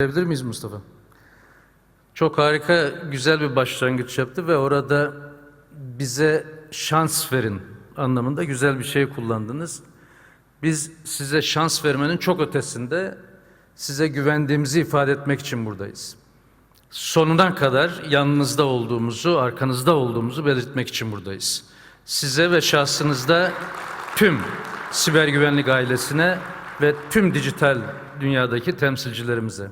Görebilir miyiz Mustafa? Çok harika, güzel bir başlangıç yaptı ve orada bize şans verin anlamında güzel bir şey kullandınız. Biz size şans vermenin çok ötesinde size güvendiğimizi ifade etmek için buradayız. Sonuna kadar yanınızda olduğumuzu, arkanızda olduğumuzu belirtmek için buradayız. Size ve şahsınızda tüm siber güvenlik ailesine ve tüm dijital dünyadaki temsilcilerimize.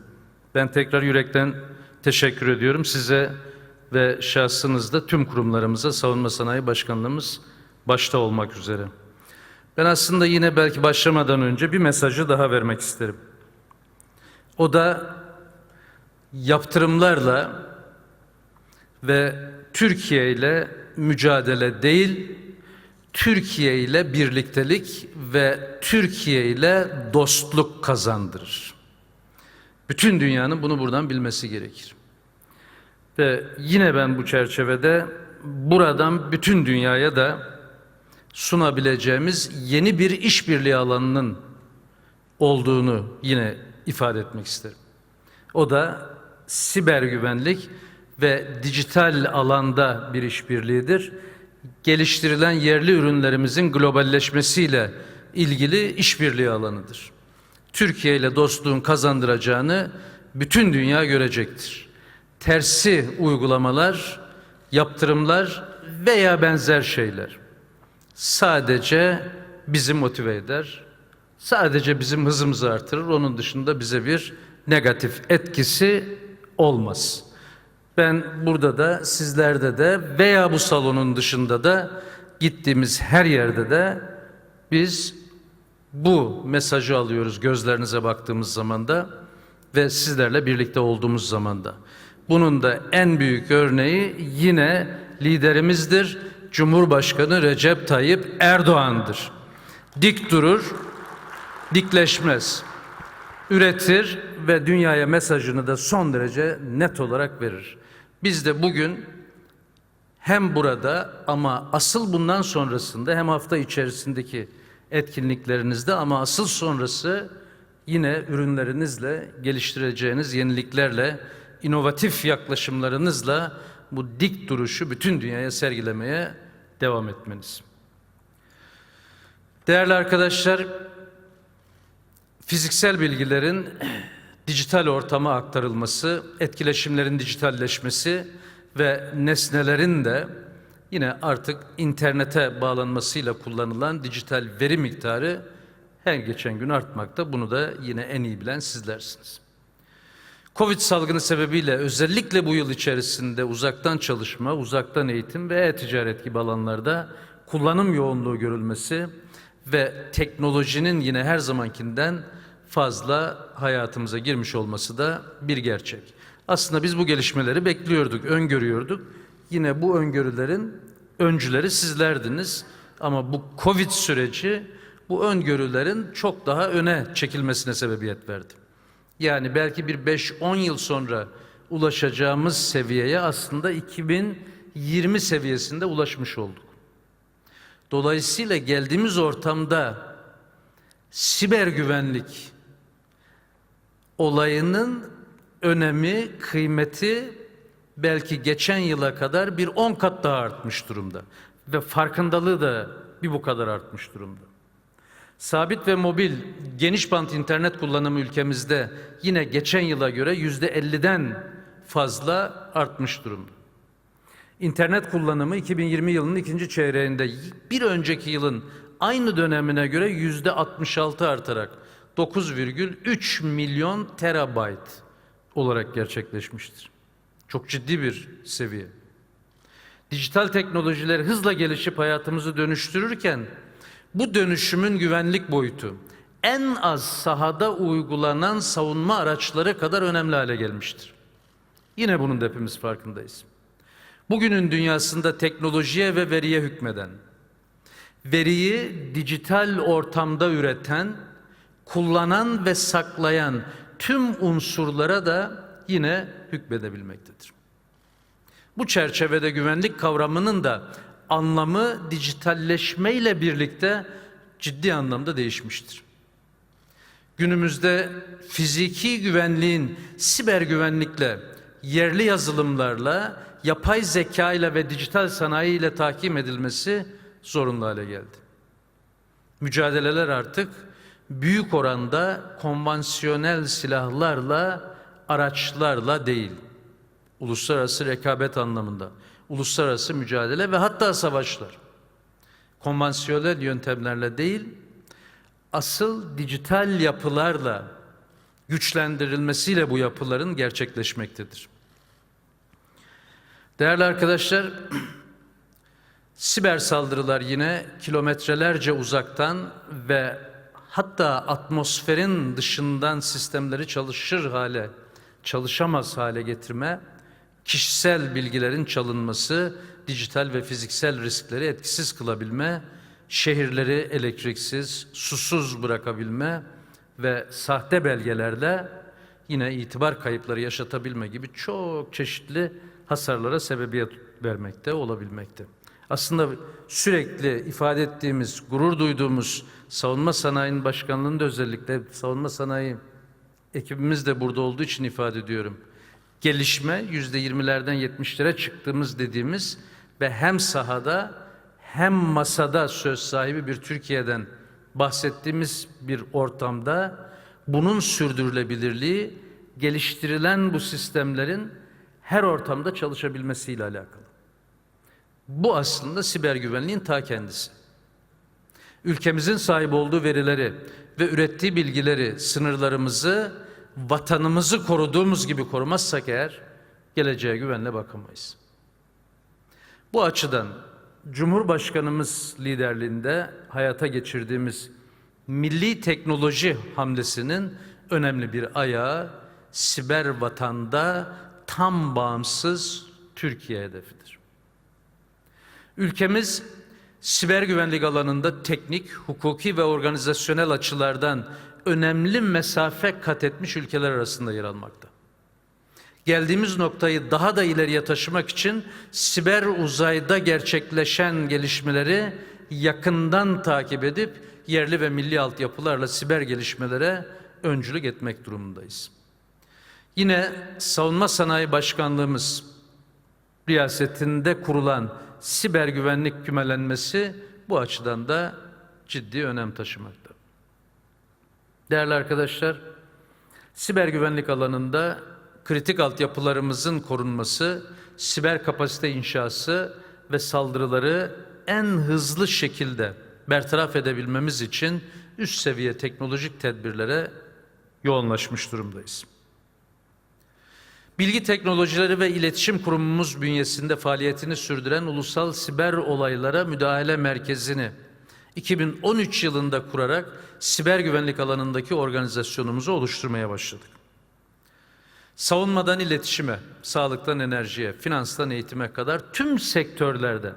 Ben tekrar yürekten teşekkür ediyorum size ve şahsınızda tüm kurumlarımıza, Savunma Sanayi Başkanlığımız başta olmak üzere. Ben aslında yine belki başlamadan önce bir mesajı daha vermek isterim. O da yaptırımlarla ve Türkiye ile mücadele değil, Türkiye ile birliktelik ve Türkiye ile dostluk kazandırır. Bütün dünyanın bunu buradan bilmesi gerekir. Ve yine ben bu çerçevede buradan bütün dünyaya da sunabileceğimiz yeni bir işbirliği alanının olduğunu yine ifade etmek isterim. O da siber güvenlik ve dijital alanda bir işbirliğidir. Geliştirilen yerli ürünlerimizin globalleşmesiyle ilgili işbirliği alanıdır. Türkiye ile dostluğun kazandıracağını bütün dünya görecektir. Tersi uygulamalar, yaptırımlar veya benzer şeyler sadece bizi motive eder, sadece bizim hızımızı artırır. Onun dışında bize bir negatif etkisi olmaz. Ben burada da sizlerde de veya bu salonun dışında da gittiğimiz her yerde de biz bu mesajı alıyoruz gözlerinize baktığımız zaman da ve sizlerle birlikte olduğumuz zaman da. Bunun da en büyük örneği yine liderimizdir. Cumhurbaşkanı Recep Tayyip Erdoğan'dır. Dik durur, dikleşmez. Üretir ve dünyaya mesajını da son derece net olarak verir. Biz de bugün hem burada ama asıl bundan sonrasında hem hafta içerisindeki etkinliklerinizde ama asıl sonrası yine ürünlerinizle, geliştireceğiniz yeniliklerle, inovatif yaklaşımlarınızla bu dik duruşu bütün dünyaya sergilemeye devam etmeniz. Değerli arkadaşlar, fiziksel bilgilerin dijital ortama aktarılması, etkileşimlerin dijitalleşmesi ve nesnelerin de yine artık internete bağlanmasıyla kullanılan dijital veri miktarı her geçen gün artmakta. Bunu da yine en iyi bilen sizlersiniz. Covid salgını sebebiyle özellikle bu yıl içerisinde uzaktan çalışma, uzaktan eğitim ve e-ticaret gibi alanlarda kullanım yoğunluğu görülmesi ve teknolojinin yine her zamankinden fazla hayatımıza girmiş olması da bir gerçek. Aslında biz bu gelişmeleri bekliyorduk, öngörüyorduk. Yine bu öngörülerin öncüleri sizlerdiniz. Ama bu Covid süreci bu öngörülerin çok daha öne çekilmesine sebebiyet verdi. Yani belki bir 5-10 yıl sonra ulaşacağımız seviyeye aslında 2020 seviyesinde ulaşmış olduk. Dolayısıyla geldiğimiz ortamda siber güvenlik olayının önemi, kıymeti belki geçen yıla kadar bir 10 kat daha artmış durumda. Ve farkındalığı da bir bu kadar artmış durumda. Sabit ve mobil geniş bant internet kullanımı ülkemizde yine geçen yıla göre yüzde 50'den fazla artmış durumda. İnternet kullanımı 2020 yılının ikinci çeyreğinde bir önceki yılın aynı dönemine göre yüzde 66 artarak 9,3 milyon terabayt olarak gerçekleşmiştir. Çok ciddi bir seviye. Dijital teknolojiler hızla gelişip hayatımızı dönüştürürken bu dönüşümün güvenlik boyutu en az sahada uygulanan savunma araçları kadar önemli hale gelmiştir. Yine bunun da hepimiz farkındayız. Bugünün dünyasında teknolojiye ve veriye hükmeden, veriyi dijital ortamda üreten, kullanan ve saklayan tüm unsurlara da yine hükmedebilmektedir. Bu çerçevede güvenlik kavramının da anlamı dijitalleşmeyle birlikte ciddi anlamda değişmiştir. Günümüzde fiziki güvenliğin siber güvenlikle, yerli yazılımlarla, yapay zeka ile ve dijital sanayi ile tahkim edilmesi zorunlu hale geldi. Mücadeleler artık büyük oranda konvansiyonel silahlarla, araçlarla değil, uluslararası rekabet anlamında, uluslararası mücadele ve hatta savaşlar, konvansiyonel yöntemlerle değil, asıl dijital yapılarla güçlendirilmesiyle bu yapıların gerçekleşmektedir. Değerli arkadaşlar, siber saldırılar yine kilometrelerce uzaktan ve hatta atmosferin dışından sistemleri çalışır hale, çalışamaz hale getirme, kişisel bilgilerin çalınması, dijital ve fiziksel riskleri etkisiz kılabilme, şehirleri elektriksiz, susuz bırakabilme ve sahte belgelerle yine itibar kayıpları yaşatabilme gibi çok çeşitli hasarlara sebebiyet vermekte olabilmekte. Aslında sürekli ifade ettiğimiz, gurur duyduğumuz savunma sanayinin başkanlığında özellikle savunma sanayi ekibimiz de burada olduğu için ifade ediyorum. Gelişme yüzde yirmilerden yetmişlere çıktığımız dediğimiz ve hem sahada hem masada söz sahibi bir Türkiye'den bahsettiğimiz bir ortamda bunun sürdürülebilirliği geliştirilen bu sistemlerin her ortamda çalışabilmesiyle alakalı. Bu aslında siber güvenliğin ta kendisi. Ülkemizin sahip olduğu verileri ve ürettiği bilgileri, sınırlarımızı, vatanımızı koruduğumuz gibi korumazsak eğer geleceğe güvenle bakamayız. Bu açıdan Cumhurbaşkanımız liderliğinde hayata geçirdiğimiz milli teknoloji hamlesinin önemli bir ayağı siber vatanda tam bağımsız Türkiye hedefidir. Ülkemiz siber güvenlik alanında teknik, hukuki ve organizasyonel açılardan önemli mesafe kat etmiş ülkeler arasında yer almakta. Geldiğimiz noktayı daha da ileriye taşımak için siber uzayda gerçekleşen gelişmeleri yakından takip edip yerli ve milli altyapılarla siber gelişmelere öncülük etmek durumundayız. Yine Savunma Sanayi Başkanlığımız riyasetinde kurulan siber güvenlik kümelenmesi bu açıdan da ciddi önem taşımakta. Değerli arkadaşlar, siber güvenlik alanında kritik altyapılarımızın korunması, siber kapasite inşası ve saldırıları en hızlı şekilde bertaraf edebilmemiz için üst seviye teknolojik tedbirlere yoğunlaşmış durumdayız. Bilgi Teknolojileri ve İletişim Kurumumuz bünyesinde faaliyetini sürdüren Ulusal Siber Olaylara Müdahale Merkezi'ni 2013 yılında kurarak siber güvenlik alanındaki organizasyonumuzu oluşturmaya başladık. Savunmadan iletişime, sağlıktan enerjiye, finanstan eğitime kadar tüm sektörlerde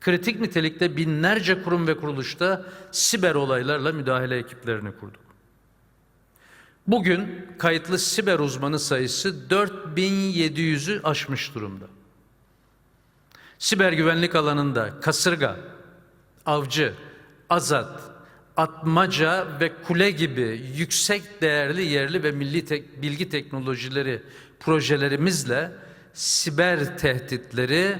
kritik nitelikte binlerce kurum ve kuruluşta siber olaylarla müdahale ekiplerini kurduk. Bugün kayıtlı siber uzmanı sayısı 4700'ü aşmış durumda. Siber güvenlik alanında kasırga, avcı, azat, atmaca ve kule gibi yüksek değerli yerli ve milli tek, bilgi teknolojileri projelerimizle siber tehditleri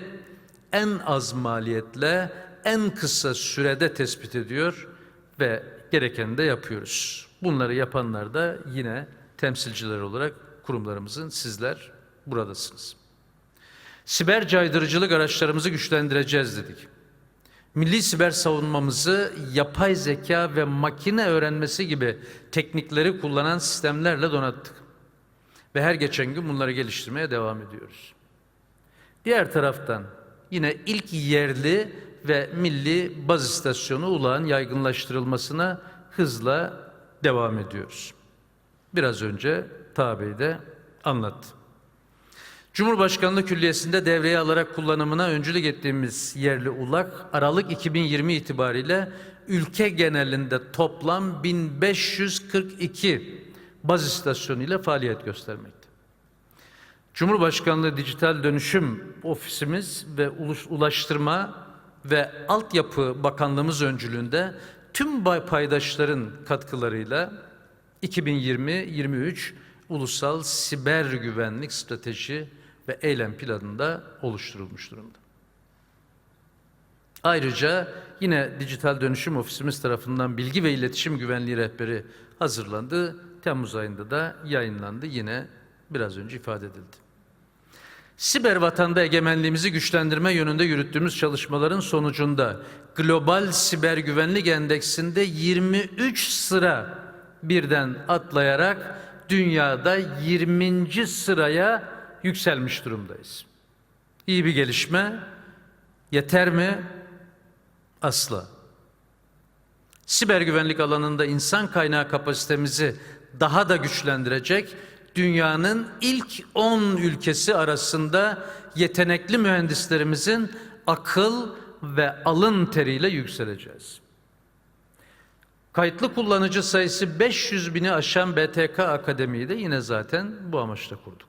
en az maliyetle en kısa sürede tespit ediyor ve gerekeni de yapıyoruz. Bunları yapanlar da yine temsilciler olarak kurumlarımızın sizler buradasınız. Siber caydırıcılık araçlarımızı güçlendireceğiz dedik. Milli siber savunmamızı yapay zeka ve makine öğrenmesi gibi teknikleri kullanan sistemlerle donattık. Ve her geçen gün bunları geliştirmeye devam ediyoruz. Diğer taraftan yine ilk yerli ve milli baz istasyonu ulağın yaygınlaştırılmasına hızla devam ediyoruz. Biraz önce tabi de anlattı. Cumhurbaşkanlığı Külliyesi'nde devreye alarak kullanımına öncülük ettiğimiz yerli ulak Aralık 2020 itibariyle ülke genelinde toplam 1542 baz istasyonu ile faaliyet göstermekte. Cumhurbaşkanlığı Dijital Dönüşüm Ofisimiz ve Ulaştırma ve Altyapı Bakanlığımız öncülüğünde tüm paydaşların katkılarıyla 2020-23 Ulusal Siber Güvenlik Strateji ve Eylem Planı'nda oluşturulmuş durumda. Ayrıca yine Dijital Dönüşüm Ofisimiz tarafından Bilgi ve İletişim Güvenliği Rehberi hazırlandı. Temmuz ayında da yayınlandı. Yine biraz önce ifade edildi. Siber vatanda egemenliğimizi güçlendirme yönünde yürüttüğümüz çalışmaların sonucunda Global Siber Güvenlik Endeksinde 23 sıra birden atlayarak dünyada 20. sıraya yükselmiş durumdayız. İyi bir gelişme. Yeter mi? Asla. Siber güvenlik alanında insan kaynağı kapasitemizi daha da güçlendirecek, dünyanın ilk 10 ülkesi arasında yetenekli mühendislerimizin akıl ve alın teriyle yükseleceğiz. Kayıtlı kullanıcı sayısı 500 bini aşan BTK Akademi'yi de yine zaten bu amaçla kurduk.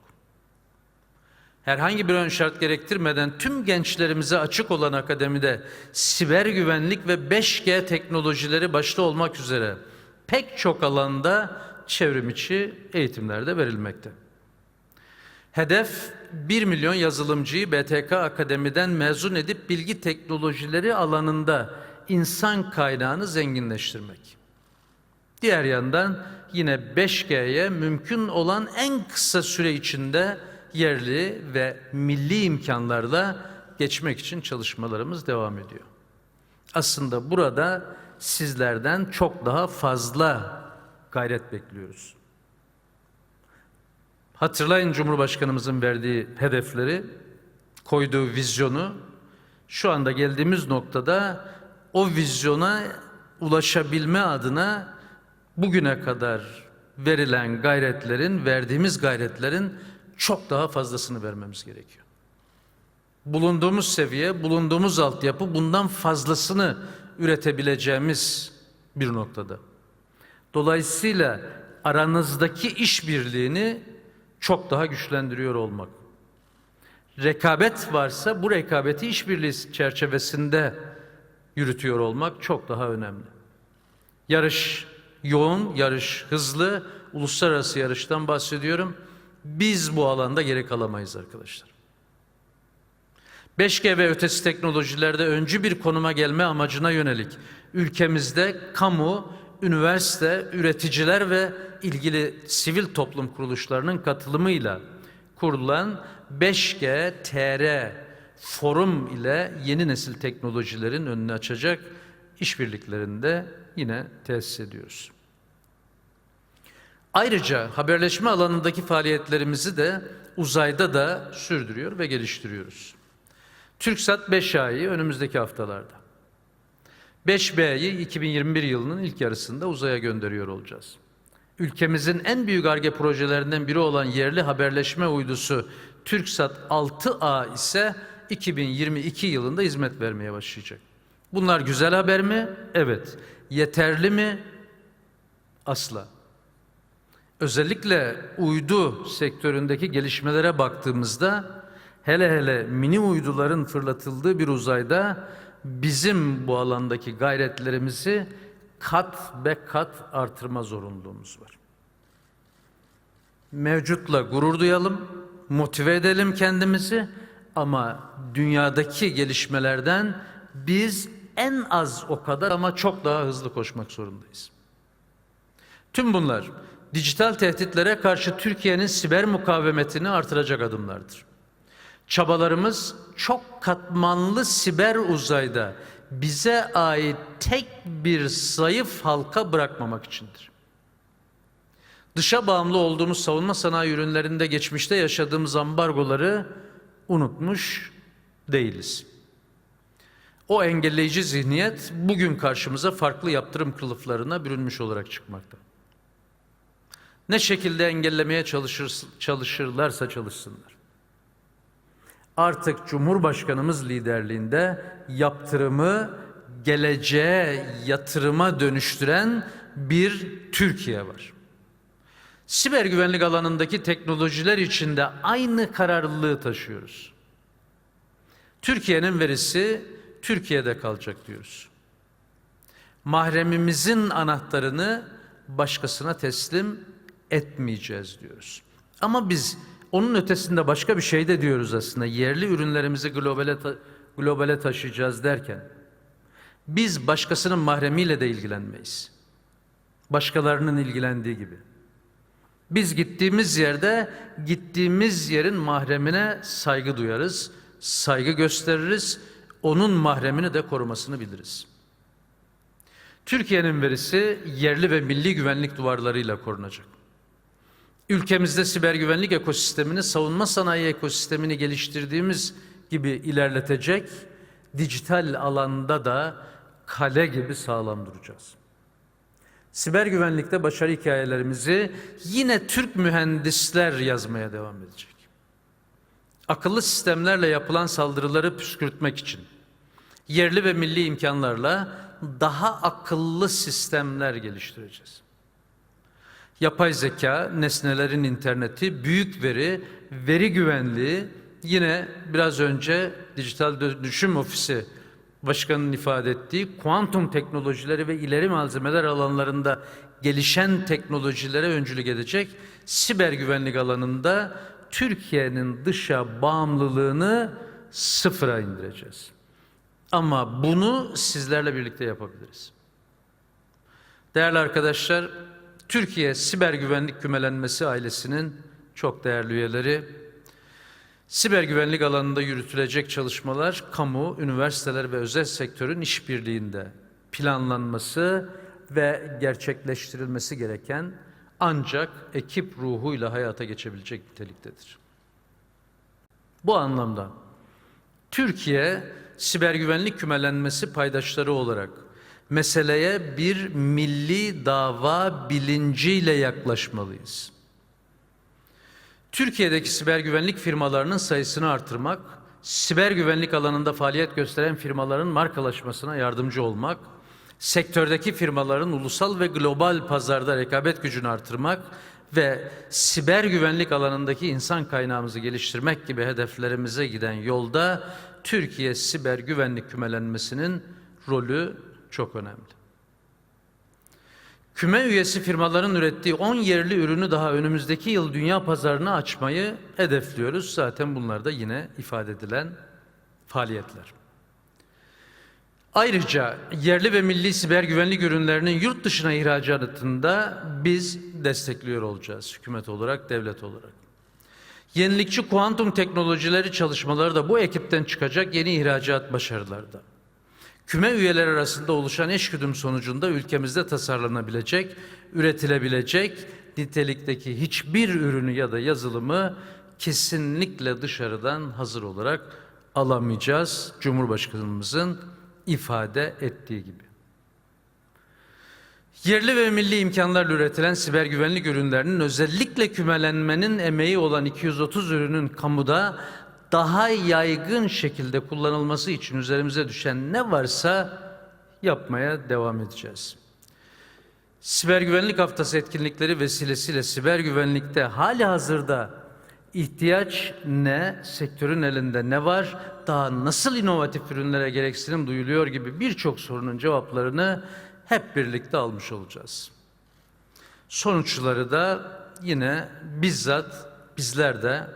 Herhangi bir ön şart gerektirmeden tüm gençlerimize açık olan akademide siber güvenlik ve 5G teknolojileri başta olmak üzere pek çok alanda çevrim içi eğitimler de verilmekte. Hedef 1 milyon yazılımcıyı BTK Akademi'den mezun edip bilgi teknolojileri alanında insan kaynağını zenginleştirmek. Diğer yandan yine 5G'ye mümkün olan en kısa süre içinde yerli ve milli imkanlarla geçmek için çalışmalarımız devam ediyor. Aslında burada sizlerden çok daha fazla gayret bekliyoruz. Hatırlayın Cumhurbaşkanımızın verdiği hedefleri, koyduğu vizyonu. Şu anda geldiğimiz noktada o vizyona ulaşabilme adına bugüne kadar verilen gayretlerin, verdiğimiz gayretlerin çok daha fazlasını vermemiz gerekiyor. Bulunduğumuz seviye, bulunduğumuz altyapı bundan fazlasını üretebileceğimiz bir noktada. Dolayısıyla aranızdaki işbirliğini çok daha güçlendiriyor olmak. Rekabet varsa bu rekabeti işbirliği çerçevesinde yürütüyor olmak çok daha önemli. Yarış yoğun, yarış hızlı, uluslararası yarıştan bahsediyorum. Biz bu alanda geri kalamayız arkadaşlar. 5G ve ötesi teknolojilerde öncü bir konuma gelme amacına yönelik ülkemizde kamu, üniversite, üreticiler ve ilgili sivil toplum kuruluşlarının katılımıyla kurulan 5G TR forum ile yeni nesil teknolojilerin önünü açacak işbirliklerinde yine tesis ediyoruz. Ayrıca haberleşme alanındaki faaliyetlerimizi de uzayda da sürdürüyor ve geliştiriyoruz. TürkSat 5A'yı önümüzdeki haftalarda, 5B'yi 2021 yılının ilk yarısında uzaya gönderiyor olacağız. Ülkemizin en büyük ARGE projelerinden biri olan yerli haberleşme uydusu TürkSat 6A ise 2022 yılında hizmet vermeye başlayacak. Bunlar güzel haber mi? Evet. Yeterli mi? Asla. Özellikle uydu sektöründeki gelişmelere baktığımızda hele hele mini uyduların fırlatıldığı bir uzayda bizim bu alandaki gayretlerimizi kat be kat artırma zorunluluğumuz var. Mevcutla gurur duyalım, motive edelim kendimizi ama dünyadaki gelişmelerden biz en az o kadar ama çok daha hızlı koşmak zorundayız. Tüm bunlar dijital tehditlere karşı Türkiye'nin siber mukavemetini artıracak adımlardır. Çabalarımız çok katmanlı siber uzayda bize ait tek bir zayıf halka bırakmamak içindir. Dışa bağımlı olduğumuz savunma sanayi ürünlerinde geçmişte yaşadığımız ambargoları unutmuş değiliz. O engelleyici zihniyet bugün karşımıza farklı yaptırım kılıflarına bürünmüş olarak çıkmakta. Ne şekilde engellemeye çalışır, çalışırlarsa çalışsınlar. Artık Cumhurbaşkanımız liderliğinde yaptırımı geleceğe yatırıma dönüştüren bir Türkiye var. Siber güvenlik alanındaki teknolojiler içinde aynı kararlılığı taşıyoruz. Türkiye'nin verisi Türkiye'de kalacak diyoruz. Mahremimizin anahtarını başkasına teslim etmeyeceğiz diyoruz. Ama biz onun ötesinde başka bir şey de diyoruz aslında. Yerli ürünlerimizi globale, ta- globale taşıyacağız derken biz başkasının mahremiyle de ilgilenmeyiz. Başkalarının ilgilendiği gibi. Biz gittiğimiz yerde gittiğimiz yerin mahremine saygı duyarız, saygı gösteririz, onun mahremini de korumasını biliriz. Türkiye'nin verisi yerli ve milli güvenlik duvarlarıyla korunacak. Ülkemizde siber güvenlik ekosistemini, savunma sanayi ekosistemini geliştirdiğimiz gibi ilerletecek, dijital alanda da kale gibi sağlam duracağız. Siber güvenlikte başarı hikayelerimizi yine Türk mühendisler yazmaya devam edecek. Akıllı sistemlerle yapılan saldırıları püskürtmek için yerli ve milli imkanlarla daha akıllı sistemler geliştireceğiz. Yapay zeka, nesnelerin interneti, büyük veri, veri güvenliği yine biraz önce Dijital Dönüşüm Ofisi Başkanı'nın ifade ettiği kuantum teknolojileri ve ileri malzemeler alanlarında gelişen teknolojilere öncülük edecek siber güvenlik alanında Türkiye'nin dışa bağımlılığını sıfıra indireceğiz. Ama bunu sizlerle birlikte yapabiliriz. Değerli arkadaşlar, Türkiye Siber Güvenlik Kümelenmesi ailesinin çok değerli üyeleri, siber güvenlik alanında yürütülecek çalışmalar kamu, üniversiteler ve özel sektörün işbirliğinde planlanması ve gerçekleştirilmesi gereken ancak ekip ruhuyla hayata geçebilecek niteliktedir. Bu anlamda Türkiye siber güvenlik kümelenmesi paydaşları olarak meseleye bir milli dava bilinciyle yaklaşmalıyız. Türkiye'deki siber güvenlik firmalarının sayısını artırmak, siber güvenlik alanında faaliyet gösteren firmaların markalaşmasına yardımcı olmak, sektördeki firmaların ulusal ve global pazarda rekabet gücünü artırmak ve siber güvenlik alanındaki insan kaynağımızı geliştirmek gibi hedeflerimize giden yolda Türkiye siber güvenlik kümelenmesinin rolü çok önemli. Küme üyesi firmaların ürettiği 10 yerli ürünü daha önümüzdeki yıl dünya pazarına açmayı hedefliyoruz. Zaten bunlar da yine ifade edilen faaliyetler. Ayrıca yerli ve milli siber güvenlik ürünlerinin yurt dışına ihracatında biz destekliyor olacağız hükümet olarak, devlet olarak. Yenilikçi kuantum teknolojileri çalışmaları da bu ekipten çıkacak yeni ihracat başarıları da. Küme üyeler arasında oluşan eşgüdüm sonucunda ülkemizde tasarlanabilecek, üretilebilecek nitelikteki hiçbir ürünü ya da yazılımı kesinlikle dışarıdan hazır olarak alamayacağız. Cumhurbaşkanımızın ifade ettiği gibi. Yerli ve milli imkanlarla üretilen siber güvenlik ürünlerinin özellikle kümelenmenin emeği olan 230 ürünün kamuda daha yaygın şekilde kullanılması için üzerimize düşen ne varsa yapmaya devam edeceğiz. Siber Güvenlik Haftası etkinlikleri vesilesiyle siber güvenlikte hali hazırda ihtiyaç ne, sektörün elinde ne var, daha nasıl inovatif ürünlere gereksinim duyuluyor gibi birçok sorunun cevaplarını hep birlikte almış olacağız. Sonuçları da yine bizzat bizler de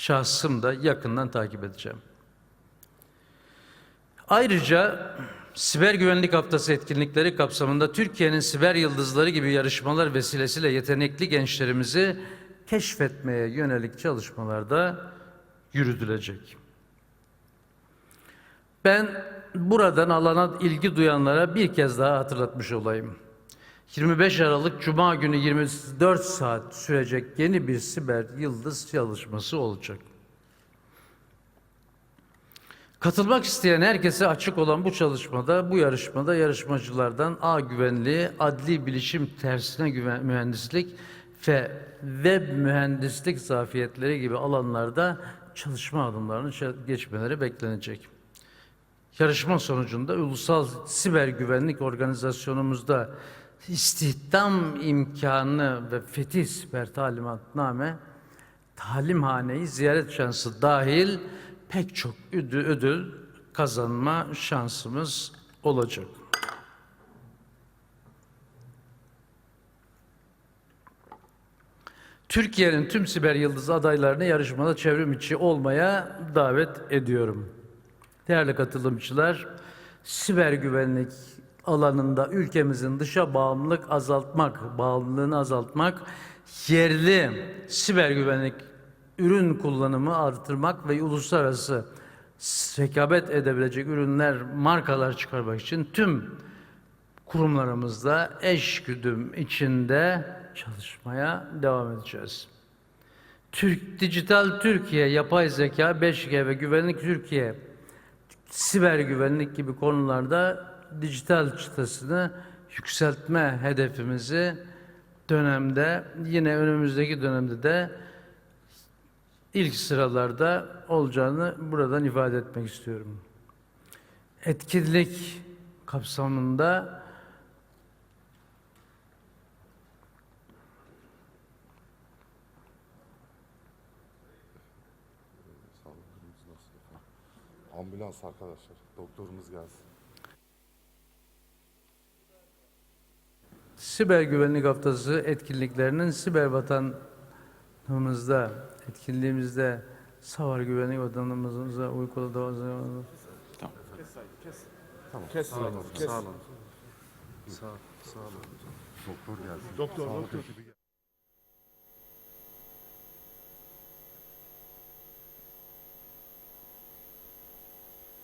şahsım da yakından takip edeceğim. Ayrıca Siber Güvenlik Haftası etkinlikleri kapsamında Türkiye'nin siber yıldızları gibi yarışmalar vesilesiyle yetenekli gençlerimizi keşfetmeye yönelik çalışmalarda yürütülecek. Ben buradan alana ilgi duyanlara bir kez daha hatırlatmış olayım. 25 Aralık Cuma günü 24 saat sürecek yeni bir siber yıldız çalışması olacak. Katılmak isteyen herkese açık olan bu çalışmada, bu yarışmada yarışmacılardan A güvenliği, adli bilişim tersine güven, mühendislik ve web mühendislik zafiyetleri gibi alanlarda çalışma adımlarını geçmeleri beklenecek. Yarışma sonucunda Ulusal Siber Güvenlik Organizasyonumuzda istihdam imkanı ve fetih siper talimatname talimhaneyi ziyaret şansı dahil pek çok ödül, ödül kazanma şansımız olacak. Türkiye'nin tüm siber yıldız adaylarını yarışmada çevrim içi olmaya davet ediyorum. Değerli katılımcılar, siber güvenlik alanında ülkemizin dışa bağımlılık azaltmak, bağımlılığını azaltmak, yerli siber güvenlik ürün kullanımı artırmak ve uluslararası rekabet edebilecek ürünler, markalar çıkarmak için tüm kurumlarımızda eş güdüm içinde çalışmaya devam edeceğiz. Türk Dijital Türkiye, yapay zeka, 5G ve güvenlik Türkiye, siber güvenlik gibi konularda dijital çıtasını yükseltme hedefimizi dönemde yine önümüzdeki dönemde de ilk sıralarda olacağını buradan ifade etmek istiyorum. Etkinlik kapsamında? Ambulans arkadaşlar. Doktorumuz gelsin. Siber Güvenlik Haftası etkinliklerinin siber vatanımızda, etkinliğimizde savar güvenlik vatanımıza uykulu da Kes. Sağ olun. Sağ olun. Sağ, sağ olun. Doktor gelsin. Doktor, doktor.